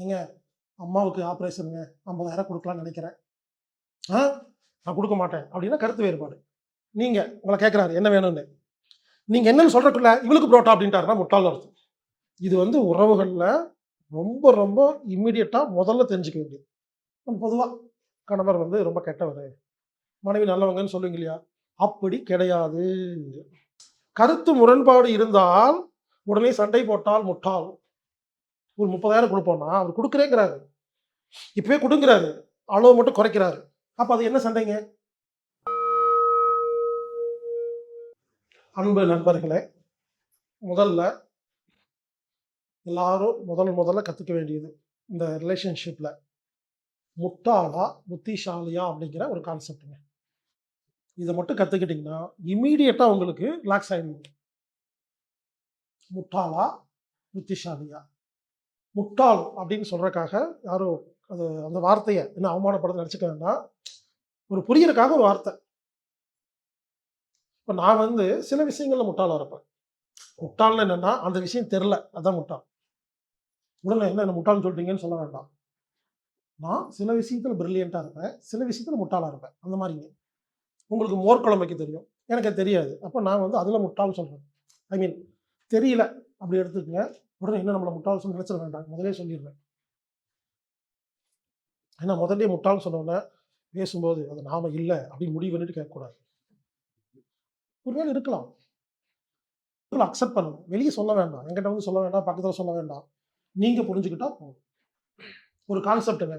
ஏங்க அம்மாவுக்கு ஆப்ரேஷனுங்க ஐம்பதாயிரம் கொடுக்கலாம்னு நினைக்கிறேன். ஆ? நான் கொடுக்க மாட்டேன். அப்படின்னா கருத்து வேறுபாடு. நீங்கள் உங்களை கேட்குறாரு என்ன வேணும்னு. நீங்கள் என்னன்னு சொல்கிறக்குள்ள இவளுக்கு புரோட்டா அப்படின்ட்டாருன்னா முட்டாள் அர்த்தம். இது வந்து உறவுகளில் ரொம்ப ரொம்ப இம்மிடியட்டாக முதல்ல தெரிஞ்சுக்க வேண்டியது. பொதுவாக கணவர் வந்து ரொம்ப கெட்டவர். மனைவி நல்லவங்கன்னு சொல்லுவீங்க இல்லையா? அப்படி கிடையாது. கருத்து முரண்பாடு இருந்தால் உடனே சண்டை போட்டால் முட்டாள். ஒரு முப்பதாயிரம் கொடுப்போம்னா அவர் கொடுக்குறேங்கிறாரு. இப்பவே கொடுங்கிறாரு. அளவு மட்டும் குறைக்கிறாரு. அப்ப அது என்ன சண்டைங்க? அன்பு நண்பர்களே முதல்ல எல்லாரும் முதல் முதல்ல கற்றுக்க வேண்டியது இந்த ரிலேஷன்ஷிப்பில் முட்டாளா புத்திசாலியா அப்படிங்கிற ஒரு கான்செப்டுங்க இதை மட்டும் கற்றுக்கிட்டிங்கன்னா இமீடியட்டாக உங்களுக்கு ரிலாக்ஸ் ஆகிடுவீங்க முட்டாளா புத்திசாலியா. முட்டாள் அப்படின்னு சொல்கிறக்காக யாரும் அது அந்த வார்த்தையை என்ன அவமானப்படுத்த நினச்சிக்கிறேன்னா ஒரு புரியறதுக்காக ஒரு வார்த்தை. இப்போ நான் வந்து சில விஷயங்களில் முட்டாளாக இருப்பேன். முட்டாள்னு என்னென்னா அந்த விஷயம் தெரில அதான் முட்டாள். உடனே என்ன என்ன முட்டாள்னு சொல்லிட்டீங்கன்னு சொல்ல வேண்டாம். நான் சில விஷயத்தில் பிரில்லியண்ட்டாக இருப்பேன் சில விஷயத்தில் முட்டாளாக இருப்பேன். அந்த மாதிரிங்க. உங்களுக்கு மோர் தெரியும். எனக்கு தெரியாது. அப்போ நான் வந்து அதில் முட்டாள்னு சொல்கிறேன் ஐ மீன் தெரியல. அப்படி எடுத்துக்கங்க. உடனே என்ன நம்மளை முட்டாள் சொல்லி நினச்சிட வேண்டாம். முதலே சொல்லிடுவேன். ஏன்னா முதல்ல முட்டாள்னு சொன்னோன்னே பேசும்போது அது நாம இல்லை அப்படின்னு முடிவு பண்ணிட்டு கேட்கக்கூடாது. ஒருவேளை இருக்கலாம். அக்செப்ட் பண்ணணும் வெளியே சொல்ல வேண்டாம். என்கிட்ட வந்து சொல்ல வேண்டாம். பக்கத்தில் சொல்ல வேண்டாம். நீங்கள் புரிஞ்சுக்கிட்டா போதும். ஒரு கான்செப்டுங்க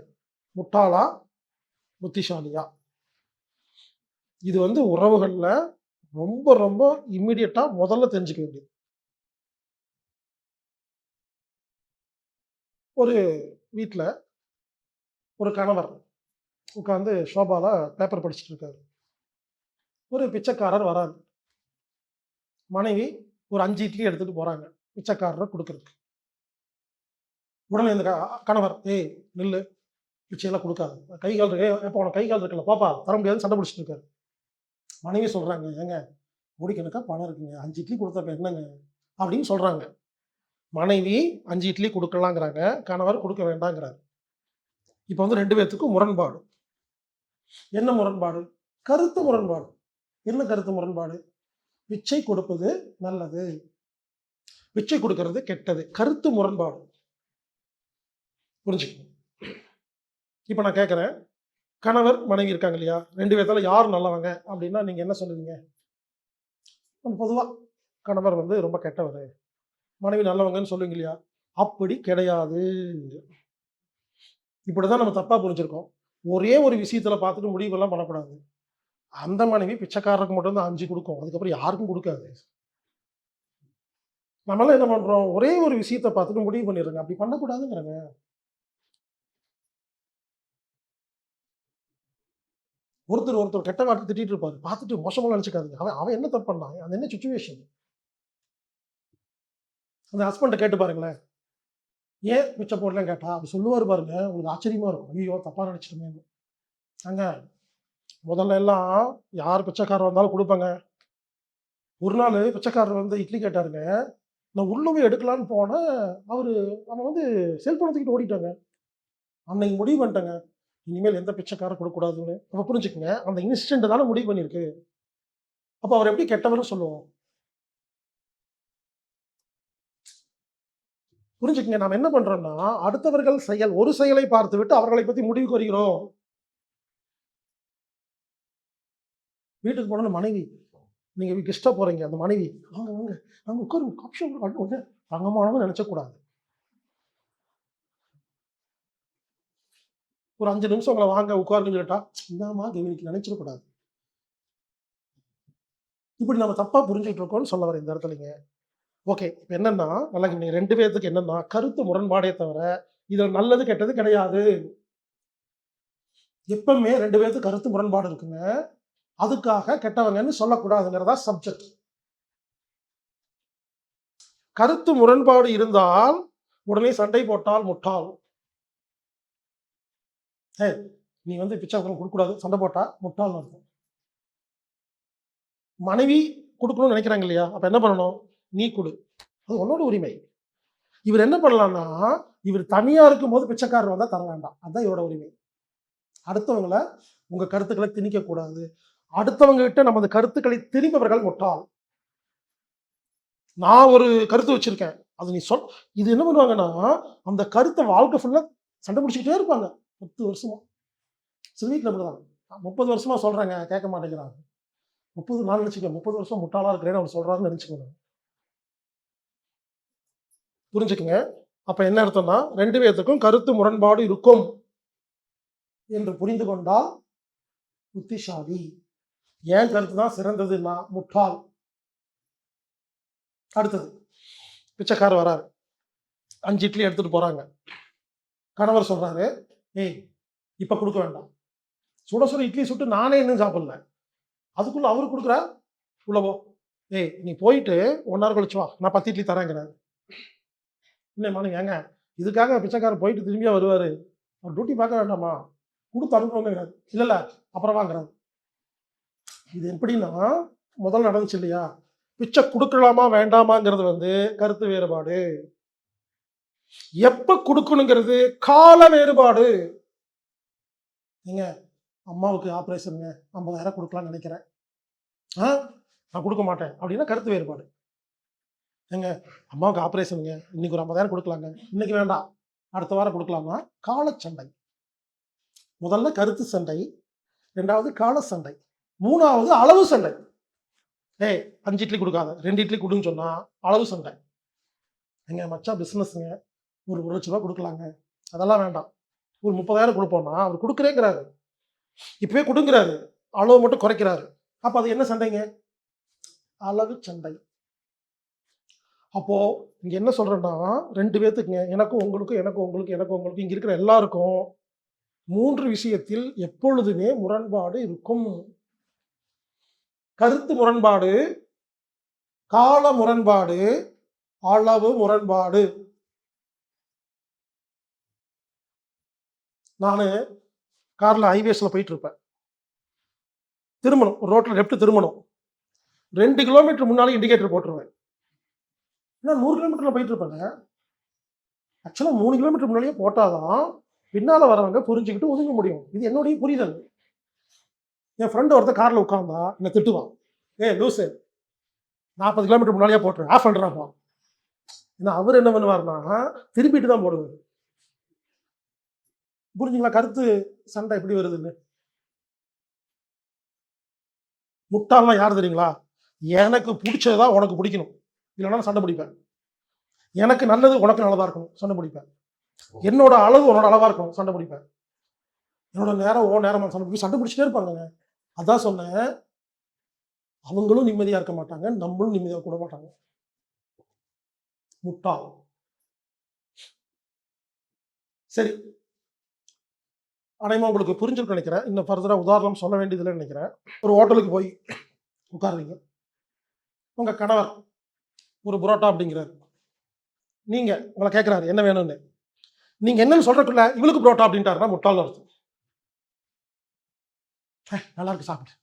முட்டாளா? புத்திசாலியா? இது வந்து உறவுகளில் ரொம்ப ரொம்ப இம்மிடியட்டாக முதல்ல தெரிஞ்சுக்க வேண்டியது. ஒரு வீட்டில் ஒரு கணவர் உட்காந்து ஷோபாவில் பேப்பர் படிச்சுட்டு இருக்காரு ஒரு பிச்சைக்காரர் வராரு. மனைவி ஒரு அஞ்சு இட்லி எடுத்துட்டு போறாங்க பிச்சைக்காரரை கொடுக்கறதுக்கு. உடனே இந்த கணவர் ஏய் நில்லு. பிச்சையெல்லாம் கொடுக்காது. கை கால் இருக்கு. எப்போ உனக்கு கை கால் இருக்குல்ல பாப்பா தர முடியாதுன்னு சண்டை பிடிச்சிட்டு இருக்காரு மனைவி சொல்றாங்க ஏங்க முடிக்கணுக்கா பணம் இருக்குங்க. அஞ்சு இட்லி கொடுத்தப்ப என்னங்க? அப்படின்னு சொல்றாங்க. மனைவி அஞ்சு இட்லி கொடுக்கலாங்கிறாங்க கணவர் கொடுக்க வேண்டாங்கிறார். இப்போ வந்து ரெண்டு பேர்த்துக்கும் முரண்பாடு. என்ன முரண்பாடு? கருத்து முரண்பாடு. என்ன கருத்து முரண்பாடு? பிச்சை கொடுப்பது நல்லது. பிச்சை கொடுக்கறது கெட்டது. கருத்து முரண்பாடு. புரிஞ்சுக்கணும் இப்போ நான் கேட்குறேன் கணவர் மனைவி இருக்காங்க இல்லையா? ரெண்டு பேர்த்தால யார் நல்லவங்க? அப்படின்னா நீங்கள் என்ன சொல்லுவீங்க? பொதுவாக கணவர் வந்து ரொம்ப கெட்டவர். மனைவி நல்லவங்கன்னு சொல்லுவீங்க இல்லையா? அப்படி கிடையாது. இப்படிதான் நம்ம தப்பா புரிஞ்சிருக்கோம். ஒரே ஒரு விஷயத்துல பார்த்துட்டு முடிவெல்லாம் பண்ணக்கூடாது. அந்த மனைவி பிச்சைக்காரருக்கு மட்டும் தான் அஞ்சு கொடுக்கும். அதுக்கப்புறம் யாருக்கும் கொடுக்காது. நம்மளாம் என்ன பண்றோம்? ஒரே ஒரு விஷயத்த பார்த்துட்டு முடிவு பண்ணிடுறோங்க. அப்படி பண்ணக்கூடாதுங்கிறங்க. ஒருத்தர் ஒருத்தர் கெட்ட வார்த்தை திட்டிட்டு இருப்பாரு. பார்த்துட்டு மோசமாக நினைச்சுக்காதுங்க. அவன் அவன் என்ன தப்பு பண்ணான்? அது என்ன சுச்சுவேஷன் அந்த ஹஸ்பண்டை கேட்டு பாருங்களேன். ஏன் மிச்ச போடலாம் கேட்டா அவர் சொல்லுவார் பாருங்க உங்களுக்கு ஆச்சரியமா இருக்கும். ஐயோ தப்பா நினைச்சிட்டுமே. அங்க முதல்ல எல்லாம் யார் பிச்சைக்காரர் வந்தாலும் கொடுப்பாங்க. ஒரு நாள் பிச்சைக்காரர் வந்து இட்லி கேட்டாருங்க நான் உள்ள எடுக்கலான்னு போனேன் அவர் அவன் வந்து செல்போனை தூக்கிட்டு ஓடிட்டாங்க. அன்னைக்கு முடிவு பண்ணிட்டேங்க. இனிமேல் எந்த பிச்சைக்காரர் கொடுக்கக்கூடாதுன்னு. அப்போ புரிஞ்சுக்கங்க அந்த இன்சிடென்ட் தானே முடிவு பண்ணியிருக்கு. அப்போ அவர் எப்படி கெட்டவர்னு சொல்லுவோம். புரிஞ்சுக்கங்க. நாம் என்ன பண்றோம்னா அடுத்தவர்கள் செயல் ஒரு செயலை பார்த்து விட்டு அவர்களை பத்தி முடிவு கூறுகிறோம். வீட்டுக்கு போன மனைவி நீங்க கெஸ்டா போறீங்க. அந்த மனைவி வாங்க வாங்க. நாங்கள் உட்காரு காஃபி ஒன்று தங்கமானவங்க நினைச்சக்கூடாது. ஒரு அஞ்சு நிமிஷம் உங்களை வாங்க உட்காருன்னு சொல்லிட்டா இந்தாமா கவினிக்கு நினைச்சிடக்கூடாது. இப்படி நம்ம தப்பா புரிஞ்சுக்கிட்டு இருக்கோம்னு சொல்ல வரேன் இந்த இடத்துலங்க. ஓகே இப்போ என்னன்னா நல்லா நீங்கள் ரெண்டு பேர்த்துக்கு என்னன்னா கருத்து முரண்பாடே தவிர இதில் நல்லது கெட்டது கிடையாது. எப்பவுமே ரெண்டு பேர்த்துக்கு கருத்து முரண்பாடு இருக்குங்க. அதுக்காக கெட்டவங்கன்னு சொல்லக்கூடாதுங்கிறதா சப்ஜெக்ட் கருத்து முரண்பாடு இருந்தால் உடனே சண்டை போட்டால் முட்டாள். ஏ நீ வந்து பிச்சை கொடுக்கக்கூடாது. சண்டை போட்டா முட்டாள் அர்த்தம். மனைவி கொடுக்கணும்னு நினைக்கிறாங்க இல்லையா? அப்போ என்ன பண்ணணும்? நீ கொடு. அது உன்னோட உரிமை. இவர் என்ன பண்ணலாம்னா இவர் தனியா இருக்கும்போது பிச்சைக்காரர் வந்தா தர வேண்டாம். அதான் இவரோட உரிமை. அடுத்தவங்கள உங்க கருத்துக்களை திணிக்க கூடாது. அடுத்தவங்க கிட்ட நமது கருத்துக்களை திணிப்பவர்கள் முட்டாள். நான் ஒரு கருத்து வச்சிருக்கேன். அது நீ சொல். இது என்ன பண்ணுவாங்கன்னா அந்த கருத்தை வாழ்க்கை ஃபுல்லா சண்டை பிடிச்சிக்கிட்டே இருப்பாங்க. பத்து வருஷமா. சில வீட்டில் அப்படிதான். முப்பது வருஷமா சொல்றாங்க கேட்க மாட்டேங்கிறாங்க. முப்பது நாள் நினைச்சுக்க முப்பது வருஷம் முட்டாளா இருக்கிறேன்னு அவர் சொல்றாருன்னு நினைச்சுக்கோங்க. புரிஞ்சுக்குங்க. அப்ப என்ன அர்த்தம்னா ரெண்டு பேர்த்துக்கும் கருத்து முரண்பாடு இருக்கும் என்று புரிந்து கொண்டால் புத்திசாலி. ஏன் கருத்து தான் சிறந்ததுன்னா முட்டாள். அடுத்தது பிச்சைக்காரர் வராரு. அஞ்சு இட்லி எடுத்துட்டு போறாங்க. கணவர் சொல்றாரு ஏய் இப்ப கொடுக்க வேண்டாம். சுட சுட இட்லி சுட்டு நானே இன்னும் சாப்பிடல. அதுக்குள்ள அவரு கொடுக்குறா உள்ளவோ ஏய் நீ போயிட்டு ஒன் ஹவர் கழிச்சு வா. நான் பத்து இட்லி தரேங்கிறாரு. இல்லைம்மா ஏங்க? இதுக்காக பிச்சைக்காரர் போயிட்டு திரும்பியா வருவார். அவர் டியூட்டி பார்க்க வேண்டாமா? கொடுத்து அனுப்புவாங்கிறாரு இல்லை அப்புறம் வாங்குறாரு. இது எப்படின்னா முதல்ல நடந்துச்சு இல்லையா? பிச்சை கொடுக்கலாமா வேண்டாமாங்கிறது வந்து கருத்து வேறுபாடு. எப்ப கொடுக்கணுங்கிறது கால வேறுபாடு. ஏங்க அம்மாவுக்கு ஆப்ரேஷனுங்க ஐம்பதாயிரம் கொடுக்கலாம்னு நினைக்கிறேன். ஆ? நான் கொடுக்க மாட்டேன். அப்படின்னா கருத்து வேறுபாடு. ஏங்க அம்மாவுக்கு ஆப்ரேஷனுங்க இன்னைக்கு ஒரு ஐம்பதாயிரம் கொடுக்கலாங்க. இன்னைக்கு வேண்டாம். அடுத்த வாரம் கொடுக்கலாமா? காலச்சண்டை முதல்ல கருத்து சண்டை. ரெண்டாவது கால சண்டை. மூணாவது அளவு சண்டை. ஏய் அஞ்சு இட்லி கொடுக்காத. ரெண்டு இட்லி கொடுன்னு சொன்னா அளவு சண்டை. எங்க மச்சா பிஸ்னஸ்ங்க ஒரு ஒரு லட்ச ரூபா கொடுக்கலாங்க. அதெல்லாம் வேண்டாம். ஒரு முப்பதாயிரம் கொடுப்போம்னா அவர் கொடுக்குறேங்கிறாரு. இப்பவே கொடுங்கிறாரு. அளவு மட்டும் குறைக்கிறாரு. அப்ப அது என்ன சண்டைங்க? அளவு சண்டை. அப்போது இங்கே என்ன சொல்கிறேன்னா ரெண்டு பேர்த்துக்குங்க எனக்கும் உங்களுக்கும் எனக்கும் உங்களுக்கும் எனக்கும் உங்களுக்கும் இங்கே இருக்கிற எல்லாருக்கும் மூன்று விஷயத்தில் எப்பொழுதுமே முரண்பாடு இருக்கும். கருத்து முரண்பாடு கால முரண்பாடு அளவு முரண்பாடு. நான் காரில் ஹைவேஸில் போயிட்டு இருப்பேன் திரும்பணும் ரோட்டில் லெஃப்ட் திரும்பணும். ரெண்டு கிலோமீட்டர் முன்னாலே இண்டிகேட்டர் போட்டுருவேன். ஏன்னா நூறு கிலோமீட்டரில் போயிட்டு இருப்பாங்க ஆக்சுவலாக மூணு கிலோமீட்டர் முன்னாடியே போட்டாதான் பின்னால் வரவங்க புரிஞ்சுக்கிட்டு ஒதுங்க முடியும். இது என்னுடைய புரிதல். என் ஃப்ரெண்டு ஒருத்தர் காரில் உட்காந்தா என்னை திட்டுவான். ஏ லூசு. நாற்பது கிலோமீட்டர் முன்னாடியே போட்டுரு. ஆஃப் பண்ணுறாப்பா ஏன்னா அவர் என்ன பண்ணுவார்னா திருப்பிட்டு தான் போடுவார். புரிஞ்சுங்களா? கருத்து சண்டை எப்படி வருதுன்னு? முட்டாள்லாம் யார் தெரியுங்களா? எனக்கு பிடிச்சதுதான் உனக்கு பிடிக்கணும். இல்லைன்னா நான் சண்டை பிடிப்பேன். எனக்கு நல்லது உனக்கு நல்லதா இருக்கணும். சண்டை பிடிப்பேன். என்னோட அளவு உன்னோட அளவா இருக்கணும். சண்டை பிடிப்பேன். என்னோட நேரம் ஓ நேரம் சண்டை பிடிப்பேன். சண்டை பிடிச்சிட்டே இருப்பாங்கங்க. அதான் சொன்னேன். அவங்களும் நிம்மதியா இருக்க மாட்டாங்க. நம்மளும் நிம்மதியா கூட மாட்டாங்க. முட்டாள் சரி. அனைமா உங்களுக்கு புரிஞ்சிருக்கும் நினைக்கிறேன். இன்னும் ஃபர்தரா உதாரணம் சொல்ல வேண்டியதில்லைன்னு நினைக்கிறேன். ஒரு ஹோட்டலுக்கு போய் உட்காருவீங்க. உங்க கணவர் ஒரு புரோட்டா அப்படிங்கிறாரு. நீங்கள் உங்களை கேட்குறாரு என்ன வேணும்னு. நீங்கள் என்னன்னு சொல்கிறக்குள்ள இவளுக்கு புரோட்டா அப்படின்ட்டாருன்னா முட்டாள் அர்த்தம் ஹே, நல்லா இருக்கு சாப்பிட்டு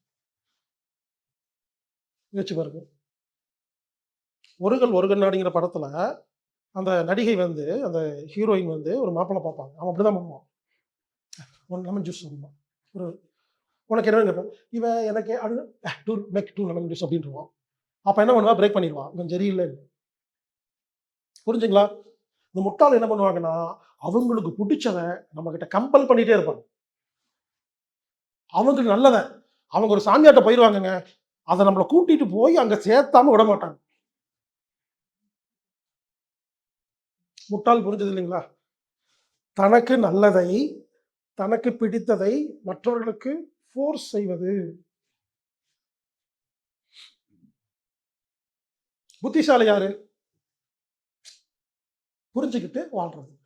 யோசிச்சு பாருங்க. ஒருகள் ஒரு கண்ணாடிங்கிற படத்துல அந்த நடிகை வந்து அந்த ஹீரோயின் வந்து ஒரு மாப்பிள்ளை பார்ப்பாங்க. அவன் அப்படிதான் பண்ணுவான் ஒன் லெமன் ஜூஸ் சொல்லுவான். ஒரு உனக்கு என்ன கேட்பேன். இவன் எனக்கு அது do make do lemon juice அப்படின்ட்டுருவான் அப்போ என்ன பண்ணுவா? பிரேக் பண்ணிடுவான் கொஞ்சம் சரியில்லை. புரிஞ்சுங்களா? இந்த முட்டாள் என்ன பண்ணுவாங்கன்னா அவங்களுக்கு பிடிச்சதை நம்ம கிட்ட கம்பல் பண்ணிட்டே இருப்பாங்க அவங்களுக்கு நல்லதை அவங்க ஒரு சாமியாட்ட போயிடுவாங்கங்க அதை நம்மளை கூட்டிட்டு போய் அங்க சேர்த்தாம விட மாட்டாங்க. முட்டாள் புரிஞ்சது இல்லைங்களா? தனக்கு நல்லதை தனக்கு பிடித்ததை மற்றவர்களுக்கு ஃபோர்ஸ் செய்வது. புத்திசாலி யாரு? புரிஞ்சுக்கிட்டு வாழ்றது.